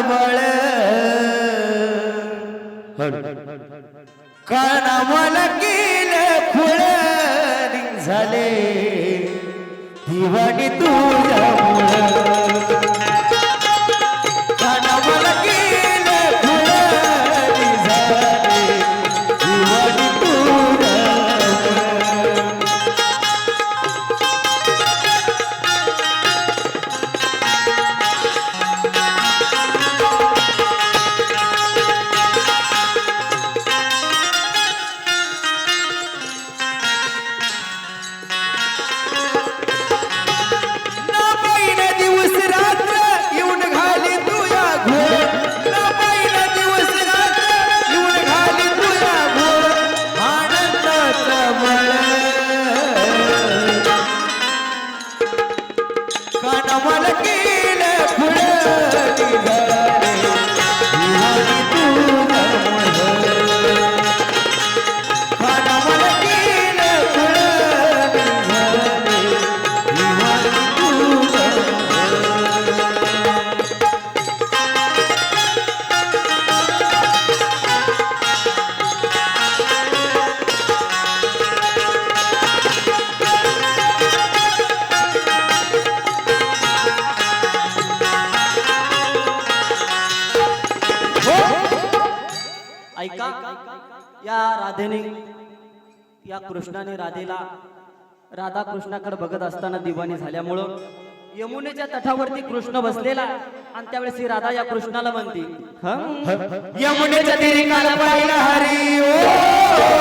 बळ कानामाला गेल खुळ झाले दिवाणी तुझ्या ऐका. या राधेने या कृष्णाने राधेला राधा कृष्णाकडे बघत असताना दिवाणी झाल्यामुळं यमुनेच्या तटावरती कृष्ण बसलेला आणि त्यावेळेस ही राधा या कृष्णाला म्हणते यमुनेच्या हरी ओ!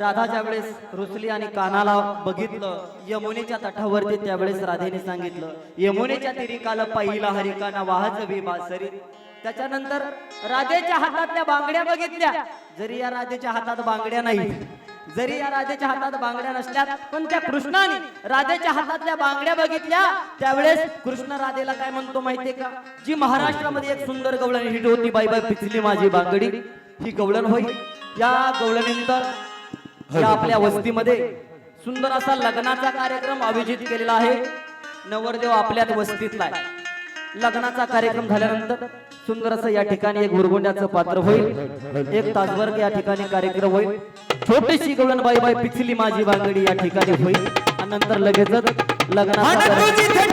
राधा ज्यावेळेस रुसली आणि कानाला बघितलं यमुनेच्या तटावरती त्यावेळेस राधेने सांगितलं यमुनेच्या तिरिकाला पहिला हरिकाना वाहच बासरी. त्याच्यानंतर राधेच्या हातातल्या बांगड्या बघितल्या. जरी या राधेच्या हातात बांगड्या नाही जरी या राधेच्या हातात बांगड्या नसल्या पण त्या कृष्णाने राधेच्या हातातल्या बांगड्या बघितल्या. त्यावेळेस कृष्ण राधेला काय म्हणतो माहितीये का? जी महाराष्ट्रामध्ये एक सुंदर गवळण हिट होती बाई बाई पिचली माझी बांगडी. ही गवळण होई या गवळणीनंतर या आपल्या वस्तीमध्ये सुंदर असा लग्नाचा कार्यक्रम आयोजित केलेला आहे. नवरदेव आपल्यात वस्तीतला आहे. लग्नाचा कार्यक्रम झाल्यानंतर सुंदर असं या ठिकाणी एक गुरगुंड्याचं पात्र होईल. एक तासभर या ठिकाणी कार्यक्रम होईल. छोटीशी गवळण बाई पिचली माझी बांगडी या ठिकाणी होईल. आणि नंतर लगेचच लग्नाचा